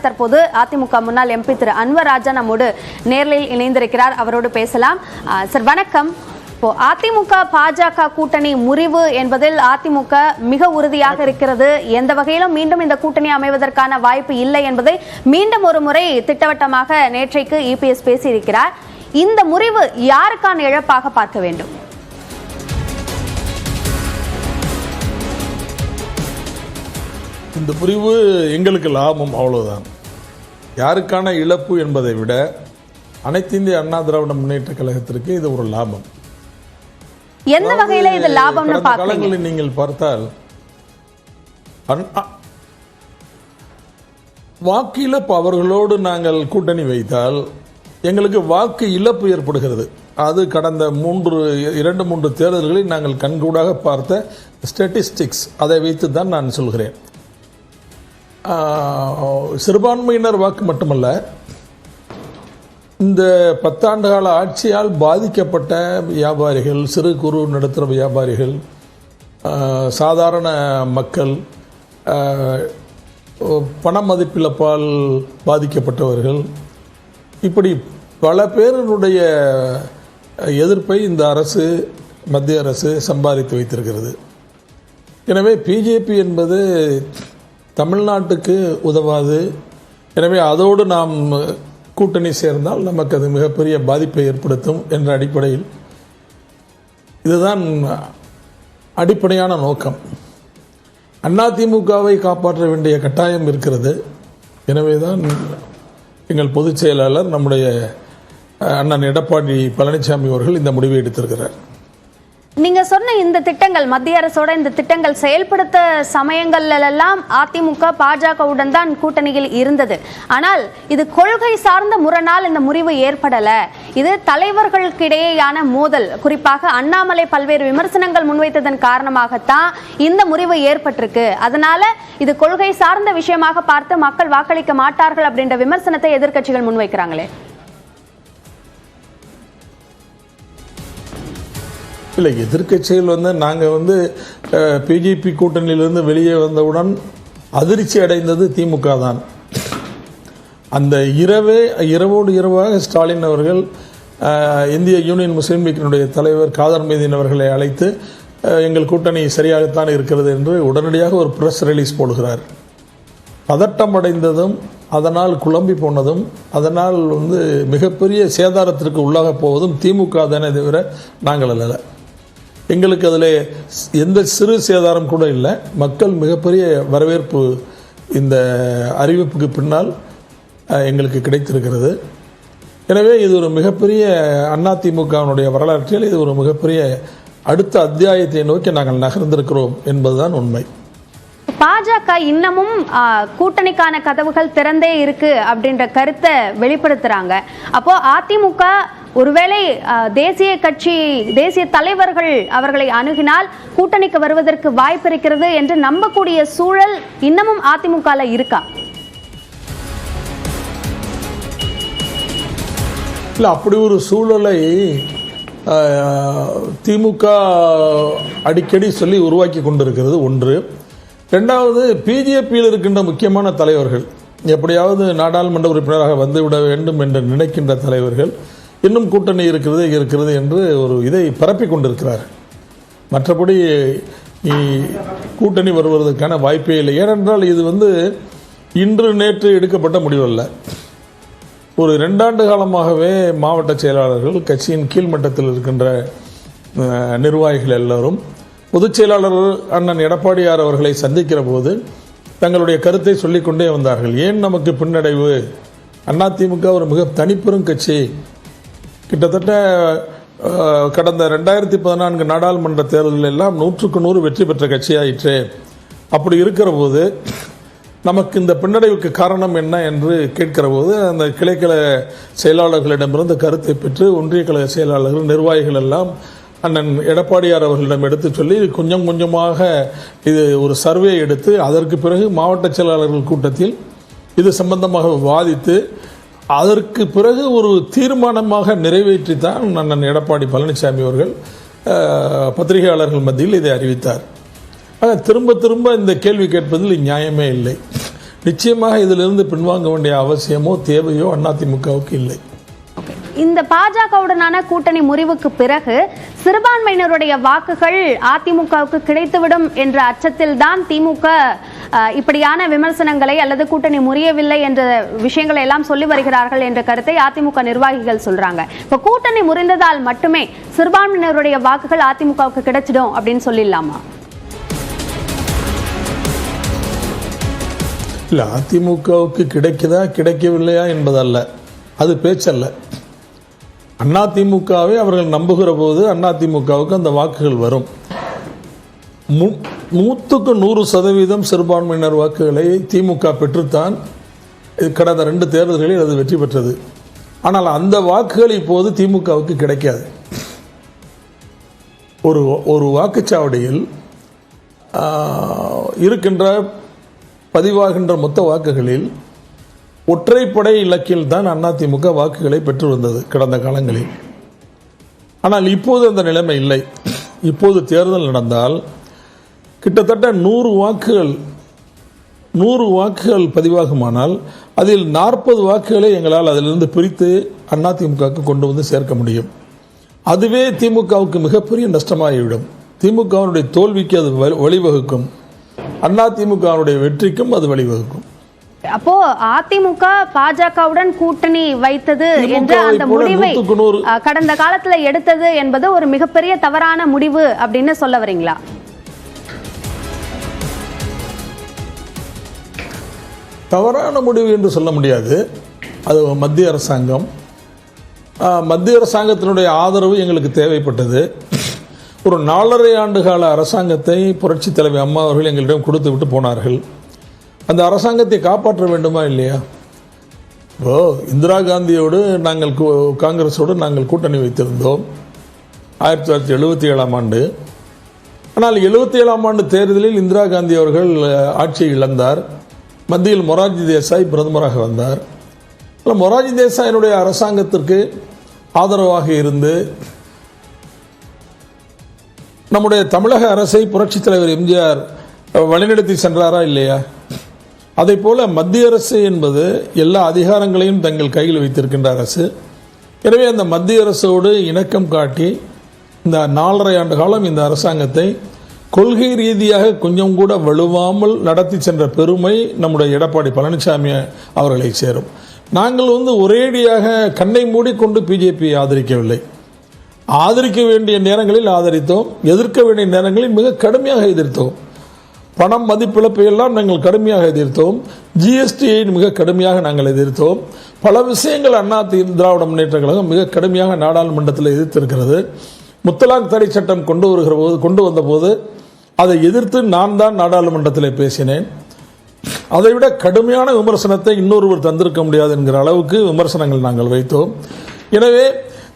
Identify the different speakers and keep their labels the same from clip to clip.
Speaker 1: தற்போது அதிமுக முன்னாள் எம்பி திரு அன்வர் ராஜா நம்மோடு நேரில் இணைந்திருக்கிறார். அவரோடு பேசலாம். சார் வணக்கம். இப்போ அதிமுக பாஜக கூட்டணி முறிவு என்பதில் அதிமுக மிக உறுதியாக இருக்கிறது. எந்த வகையிலும் மீண்டும் இந்த கூட்டணி அமைவதற்கான வாய்ப்பு இல்லை என்பதை மீண்டும் ஒரு முறை திட்டவட்டமாக நேற்றைக்கு இபிஎஸ் பேசியிருக்கிறார். இந்த முறிவு யாருக்கான இழப்பாக பார்க்க வேண்டும்?
Speaker 2: இந்த பிரிவு எங்களுக்கு லாபம் அவ்வளவுதான். யாருக்கான இழப்பு என்பதை விட அனைத்து இந்திய அண்ணா திராவிட முன்னேற்ற கழகத்திற்கு இது ஒரு லாபம்.
Speaker 1: எந்த வகையில இது லாபம்னு
Speaker 2: காலங்களில் நீங்கள் பார்த்தால் வாக்கு இழப்பு அவர்களோடு நாங்கள் கூட்டணி வைத்தால் எங்களுக்கு வாக்கு இழப்பு ஏற்படுகிறது. அது கடந்த மூன்று இரண்டு மூன்று தேர்தல்களில் நாங்கள் கண்கூடாக பார்த்த ஸ்டாட்டிஸ்டிக்ஸ் அதை வைத்து தான் நான் சொல்கிறேன். சிறுபான்மையினர் வாக்கு மட்டுமல்ல இந்த பத்தாண்டு கால ஆட்சியால் பாதிக்கப்பட்ட வியாபாரிகள் சிறு குறு நடுத்தர வியாபாரிகள் சாதாரண மக்கள் பண மதிப்பிழப்பால் பாதிக்கப்பட்டவர்கள். இப்படி பல பேருடைய எதிர்ப்பை இந்த அரசு மத்திய அரசு சம்பாதித்து வைத்திருக்கிறது. எனவே பிஜேபி என்பது தமிழ்நாட்டுக்கு உதவாது. எனவே அதோடு நாம் கூட்டணி சேர்ந்தால் நமக்கு அது மிகப்பெரிய பாதிப்பை ஏற்படுத்தும் என்ற அடிப்படையில் இதுதான் அடிப்படையான நோக்கம். அதிமுகவை காப்பாற்ற வேண்டிய கட்டாயம் இருக்கிறது. எனவே தான் எங்கள் பொதுச் செயலாளர் நம்முடைய அண்ணன் எடப்பாடி பழனிசாமி அவர்கள் இந்த முடிவை எடுத்திருக்கிறார்.
Speaker 1: நீங்க சொன்ன இந்த திட்டங்கள் மத்திய அரசோட இந்த திட்டங்கள் செயல்படுத்த சமயங்கள்ல எல்லாம் அதிமுக பாஜகவுடன் தான் கூட்டணியில் இருந்தது. ஆனால் இது கொள்கை சார்ந்த முரணால் இந்த முறிவு ஏற்படல. இது தலைவர்களுக்கிடையேயான மோதல். குறிப்பாக அண்ணாமலை பல்வேறு விமர்சனங்கள் முன்வைத்ததன் காரணமாகத்தான் இந்த முறிவு ஏற்பட்டிருக்கு. அதனால இது கொள்கை சார்ந்த விஷயமாக பார்த்து மக்கள் வாக்களிக்க மாட்டார்கள் அப்படின்ற விமர்சனத்தை எதிர்க்கட்சிகள் முன்வைக்கிறாங்களே.
Speaker 2: இல்லை எதிர்க்கட்சிகள் வந்து நாங்கள் வந்து பிஜேபி கூட்டணியிலிருந்து வெளியே வந்தவுடன் அதிர்ச்சி அடைந்தது திமுக தான். அந்த இரவே இரவோடு இரவாக ஸ்டாலின் அவர்கள் இந்திய யூனியன் முஸ்லீம் லீக்கினுடைய தலைவர் காதர் மீதின் அவர்களை அழைத்து எங்கள் கூட்டணி சரியாகத்தான் இருக்கிறது என்று உடனடியாக ஒரு ப்ரெஸ் ரிலீஸ் போடுகிறார். பதட்டம் அடைந்ததும் அதனால் குழம்பி போனதும் அதனால் வந்து மிகப்பெரிய சேதாரத்திற்கு உள்ளாக போவதும் திமுக தானே தவிர நாங்கள் அல்ல. எங்களுக்கு அதில் எந்த சிறு சேதாரம் கூட இல்லை. மக்கள் மிகப்பெரிய வரவேற்பு இந்த அறிவிப்புக்கு பின்னால் எங்களுக்கு கிடைத்திருக்கிறது. எனவே இது ஒரு மிகப்பெரிய அதிமுகவினுடைய வரலாற்றில் இது ஒரு மிகப்பெரிய அடுத்த அத்தியாயத்தை நோக்கி நாங்கள் நகர்ந்திருக்கிறோம் என்பதுதான் உண்மை.
Speaker 1: பாஜக இன்னமும் கூட்டணிக்கான கதவுகள் திறந்தே இருக்கு அப்படின்ற கருத்தை வெளிப்படுத்துறாங்க. அப்போ அதிமுக ஒருவேளை தேசிய கட்சி தேசிய தலைவர்கள் அவர்களை அணுகினால் கூட்டணிக்கு வருவதற்கு வாய்ப்பு இருக்கிறது என்று நம்பக்கூடிய சூழல் இன்னமும் அதிமுக இருக்கா?
Speaker 2: இல்லை அப்படி ஒரு சூழலை திமுக அடிக்கடி சொல்லி உருவாக்கி கொண்டிருக்கிறது ஒன்று. ரெண்டாவது பிஜேபியில் இருக்கின்ற முக்கியமான தலைவர்கள் எப்படியாவது நாடாளுமன்ற உறுப்பினராக வந்துவிட வேண்டும் என்று நினைக்கின்ற தலைவர்கள் இன்னும் கூட்டணி இருக்கிறது இருக்கிறது என்று ஒரு இதை பரப்பிக் கொண்டிருக்கிறார். மற்றபடி கூட்டணி வருவதற்கான வாய்ப்பே இல்லை. ஏனென்றால் இது வந்து இன்று நேற்று எடுக்கப்பட்ட முடிவல்ல. ஒரு ரெண்டாண்டு காலமாகவே மாவட்ட செயலாளர்கள் கட்சியின் கீழ்மட்டத்தில் இருக்கின்ற நிர்வாகிகள் எல்லோரும் பொதுச் செயலாளர் அண்ணன் எடப்பாடியார் அவர்களை சந்திக்கிற போது தங்களுடைய கருத்தை சொல்லிக்கொண்டே வந்தார்கள். ஏன் நமக்கு பின்னடைவு? அதிமுக ஒரு மிக தனிப்பெரும் கட்சி. கிட்டத்தட்ட கடந்த ரெண்டாயிரத்தி பதினான்கு நாடாளுமன்ற தேர்தலில் எல்லாம் நூற்றுக்கு நூறு வெற்றி பெற்ற கட்சியாயிற்று. அப்படி இருக்கிற போது நமக்கு இந்த பின்னடைவுக்கு காரணம் என்ன என்று கேட்கிற போது அந்த கிளைக்கல செயலாளர்களிடமிருந்து கருத்தை பெற்று ஒன்றிய கழக செயலாளர்கள் நிர்வாகிகள் எல்லாம் அண்ணன் எடப்பாடியார் அவர்களிடம் எடுத்து சொல்லி கொஞ்சம் கொஞ்சமாக இது ஒரு சர்வே எடுத்து அதற்கு பிறகு மாவட்ட செயலாளர்கள் கூட்டத்தில் இது சம்பந்தமாக வாதித்து அதற்கு பிறகு ஒரு தீர்மானமாக நிறைவேற்றித்தான் அண்ணன் எடப்பாடி பழனிசாமி அவர்கள் பத்திரிகையாளர்கள் மத்தியில் இதை அறிவித்தார். ஆக திரும்ப திரும்ப இந்த கேள்வி கேட்பதில் நியாயமே இல்லை. நிச்சயமாக இதிலிருந்து பின்வாங்க வேண்டிய அவசியமோ தேவையோ அதிமுகவுக்கு இல்லை.
Speaker 1: இந்த பாஜகவுடனான கூட்டணி முறிவுக்கு பிறகு சிறுபான்மையினருடைய வாக்குகள் அதிமுகவுக்கு கிடைத்துவிடும் என்ற அச்சத்தில் தான் திமுக இப்படியான விமர்சனங்களை அல்லது கூட்டணி முறியவில்லை என்ற விஷயங்களை எல்லாம் சொல்லி வருகிறார்கள் என்ற கருத்தை அதிமுக நிர்வாகிகள் சொல்றாங்க. இப்ப கூட்டணி முறிந்ததால் மட்டுமே சிறுபான்மையினருடைய வாக்குகள் அதிமுகவுக்கு கிடைச்சிடும் அப்படின்னு சொல்லிடலாமா?
Speaker 2: இல்லை அதிமுகவுக்கு கிடைக்குதா கிடைக்கவில்லையா என்பதல்ல. அது பேச்சல்ல. அதிமுகவை அவர்கள் நம்புகிற போது அதிமுகவுக்கு அந்த வாக்குகள் வரும். மு- நூற்றுக்கு நூறு சதவீதம் சிறுபான்மையினர் வாக்குகளை திமுக பெற்றுத்தான். கடந்த ரெண்டு தேர்தல்களில் அது வெற்றி பெற்றது. ஆனால் அந்த வாக்குகள் இப்போது திமுகவுக்கு கிடைக்காது. ஒரு ஒரு வாக்குச்சாவடியில் இருக்கின்ற பதிவாகின்ற மொத்த வாக்குகளில் ஒற்றைப்படை இலக்கில் தான் அதிமுக வாக்குகளை பெற்று வந்தது கடந்த காலங்களில். ஆனால் இப்போது அந்த நிலைமை இல்லை. இப்போது தேர்தல் நடந்தால் கிட்டத்தட்ட நூறு வாக்குகள் நூறு வாக்குகள் பதிவாகுமானால் அதில் நாற்பது வாக்குகளை எங்களால் அதிலிருந்து பிரித்து அதிமுகவுக்கு கொண்டு வந்து சேர்க்க முடியும். அதுவே திமுகவுக்கு மிகப்பெரிய நஷ்டமாகிவிடும். திமுகவினுடைய தோல்விக்கு அது வழி- வழிவகுக்கும். அதிமுகவினுடைய வெற்றிக்கும் அது வழிவகுக்கும்.
Speaker 1: அப்போ அதிமுக பாஜகவுடன் கூட்டணி வைத்தது என்ற அந்த முடிவை கடந்த காலத்துல எடுத்தது என்பது ஒரு மிகப்பெரிய தவறான முடிவு அப்படின்னு சொல்ல வரீங்களா?
Speaker 2: தவறான முடிவு என்று சொல்ல முடியாது. அது மத்திய அரசாங்கம். மத்திய அரசாங்கத்தினுடைய ஆதரவு எங்களுக்கு தேவைப்பட்டது. ஒரு நாலரை ஆண்டு கால அரசாங்கத்தை புரட்சி தலைவி அம்மா அவர்கள் எங்களிடம் கொடுத்து விட்டு போனார்கள். அந்த அரசாங்கத்தை காப்பாற்ற வேண்டுமா இல்லையா? இப்போ இந்திரா காந்தியோடு நாங்கள் கூ- காங்கிரஸோடு நாங்கள் கூட்டணி வைத்திருந்தோம். ஆயிரத்தி தொள்ளாயிரத்தி எழுபத்தி ஏழாம் ஆண்டு. ஆனால் எழுபத்தி ஏழாம் ஆண்டு தேர்தலில் இந்திரா காந்தி அவர்கள் ஆட்சியை இழந்தார். மத்தியில் மொரார்ஜி தேசாய் பிரதமராக வந்தார். மொராஜி மொரார்ஜி தேசாயினுடைய அரசாங்கத்திற்கு ஆதரவாக இருந்து நம்முடைய தமிழக அரசை புரட்சித் தலைவர் எம்ஜிஆர் வழிநடத்தி சென்றாரா இல்லையா? அதை போல மத்திய அரசு என்பது எல்லா அதிகாரங்களையும் தங்கள் கையில் வைத்திருக்கின்ற அரசு. எனவே அந்த மத்திய அரசோடு இணக்கம் காட்டி இந்த நாலரை ஆண்டு காலம் இந்த அரசாங்கத்தை கொள்கை ரீதியாக கொஞ்சம் கூட வலுவாமல் நடத்தி சென்ற பெருமை நம்முடைய எடப்பாடி பழனிசாமி அவர்களை சேரும். நாங்கள் வந்து ஒரேடியாக கண்ணை மூடிக்கொண்டு பிஜேபியை ஆதரிக்கவில்லை. ஆதரிக்க வேண்டிய நேரங்களில் ஆதரித்தோம். எதிர்க்க வேண்டிய நேரங்களில் மிக கடுமையாக எதிர்த்தோம். பணம் மதிப்பிழப்பை எல்லாம் நாங்கள் கடுமையாக எதிர்த்தோம். ஜிஎஸ்டியை மிக கடுமையாக நாங்கள் எதிர்த்தோம். பல விஷயங்கள் அண்ணா திராவிட முன்னேற்ற கழகம் மிக கடுமையாக நாடாளுமன்றத்தில் எதிர்த்திருக்கிறது. முத்தலாக் தடை சட்டம் கொண்டு வருகிற போது கொண்டு வந்தபோது அதை எதிர்த்து நான் தான் நாடாளுமன்றத்தில் பேசினேன். அதைவிட கடுமையான விமர்சனத்தை இன்னொருவர் தந்திருக்க முடியாது என்கிற அளவுக்கு விமர்சனங்கள் நாங்கள் வைத்தோம். எனவே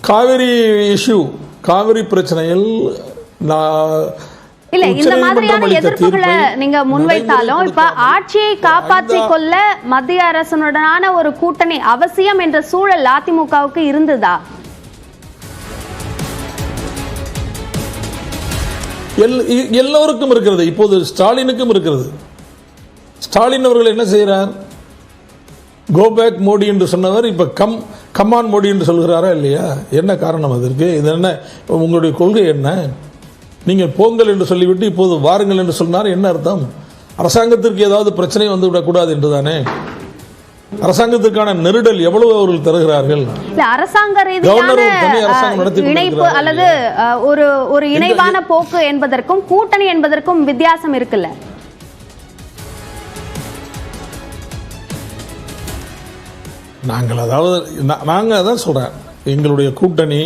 Speaker 2: காவிரி இஷ்யூ காவிரி பிரச்சனையில் நான்
Speaker 1: இல்ல இந்த மாதிரியான எதிர்ப்புகளை
Speaker 2: தீர்ப்பை
Speaker 1: நீங்க முன்வைத்தாலும் இப்ப ஆட்சியை காப்பாற்றிக்
Speaker 2: அந்த-
Speaker 1: கொள்ள மத்திய அரசுடனான ஒரு கூட்டணி அவசியம் என்ற சூழல் அதிமுகவுக்கு இருந்ததா?
Speaker 2: எல்- இ- எல்லோருக்கும் இருக்கிறது. இப்போது ஸ்டாலினுக்கும் இருக்கிறது. ஸ்டாலின் அவர்கள் என்ன செய்கிறார்? கோ பேக் மோடி என்று சொன்னவர் இப்போ கம் கமான் மோடி என்று சொல்கிறாரா இல்லையா? என்ன காரணம் அதற்கு? இது என்ன உங்களுடைய கொள்கை என்ன? நீங்கள் போங்கள் என்று சொல்லிவிட்டு இப்போது வாருங்கள் என்று சொன்னார். என்ன அர்த்தம்? அரசாங்கத்திற்கு ஏதாவது பிரச்சனை வந்து விடக்கூடாது என்றுதானே அரசாங்கத்திற்கான நெருடல் எவ்வளவு அவர்கள் தருகிறார்கள்?
Speaker 1: அரசாங்க ரீதியான இணைப்பு அல்லது ஒரு ஒரு இணைவான போக்கு என்பதற்கும் கூட்டணி என்பதற்கும் வித்தியாசம் இருக்குல்ல?
Speaker 2: நாங்கள் அதாவது நாங்கள் அதான் சொல்கிறேன் எங்களுடைய கூட்டணி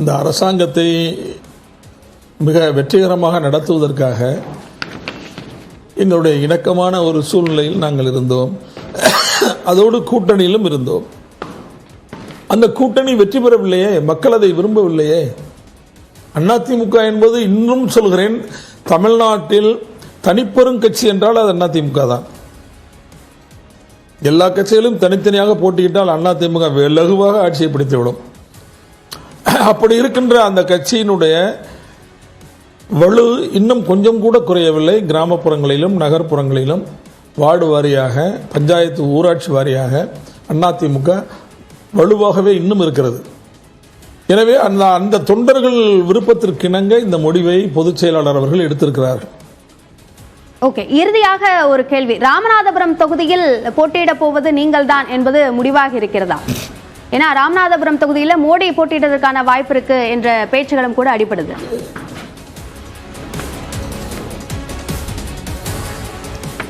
Speaker 2: இந்த அரசாங்கத்தை மிக வெற்றிகரமாக நடத்துவதற்காக எங்களுடைய இணக்கமான ஒரு சூழ்நிலையில் நாங்கள் இருந்தோம். அதோடு கூட்டணியிலும் இருந்தோம். அந்த கூட்டணி வெற்றி பெறவில்லையே மக்கள் அதை விரும்பவில்லையே. அதிமுக என்பது இன்னும் சொல்கிறேன் தமிழ்நாட்டில் தனிப்பெரும் கட்சி என்றால் அது அதிமுக தான். எல்லா கட்சிகளும் தனித்தனியாக போட்டியிட்டால் அதிமுக லகுவாக ஆட்சியை பிடித்துவிடும். அப்படி இருக்கின்ற அந்த கட்சியினுடைய வலு இன்னும் கொஞ்சம் கூட குறையவில்லை. கிராமப்புறங்களிலும் நகர்ப்புறங்களிலும். வார்டு வாரியாக பஞ்சாயத்து ஊராட்சி வாரியாக அதிமுக வலுவாகவே இன்னும் இருக்கிறது. எனவே அந்த அந்த தொண்டர்கள் விருப்பத்திற்கிணங்க இந்த முடிவை பொதுச் செயலாளர் அவர்கள் எடுத்திருக்கிறார்கள்.
Speaker 1: ஓகே இறுதியாக ஒரு கேள்வி. ராமநாதபுரம் தொகுதியில் போட்டியிட போவது நீங்கள் தான் என்பது முடிவாக இருக்கிறதா? ஏன்னா ராமநாதபுரம் தொகுதியில மோடி போட்டியிடுவதற்கான வாய்ப்பு இருக்கு என்ற பேச்சுகளும் கூட அடிபடுது.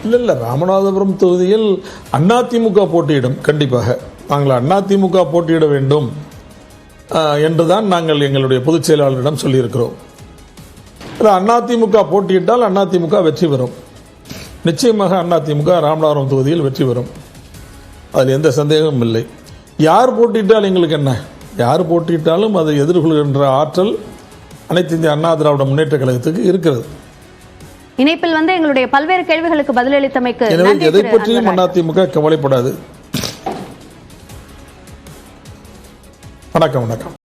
Speaker 2: இல்லை இல்லை ராமநாதபுரம் தொகுதியில் அதிமுக போட்டியிடும் கண்டிப்பாக. நாங்கள் அதிமுக போட்டியிட வேண்டும் என்று தான் நாங்கள் எங்களுடைய பொதுச் செயலாளரிடம் சொல்லியிருக்கிறோம். அதிமுக போட்டியிட்டால் அதிமுக வெற்றி பெறும். நிச்சயமாக அதிமுக ராமநாதபுரம் தொகுதியில் வெற்றி பெறும். அதில் எந்த சந்தேகமும் இல்லை. யார் போட்டியிட்டால் எங்களுக்கு என்ன? யார் போட்டியிட்டாலும் அதை எதிர்கொள்கின்ற ஆற்றல் அனைத்து இந்திய அண்ணா திராவிட முன்னேற்ற கழகத்துக்கு இருக்கிறது.
Speaker 1: இணைப்பில் வந்து எங்களுடைய பல்வேறு கேள்விகளுக்கு பதிலளித்தமைக்கு
Speaker 2: எதை பற்றியும். அதிமுக கவலைப்படாது வணக்கம் வணக்கம்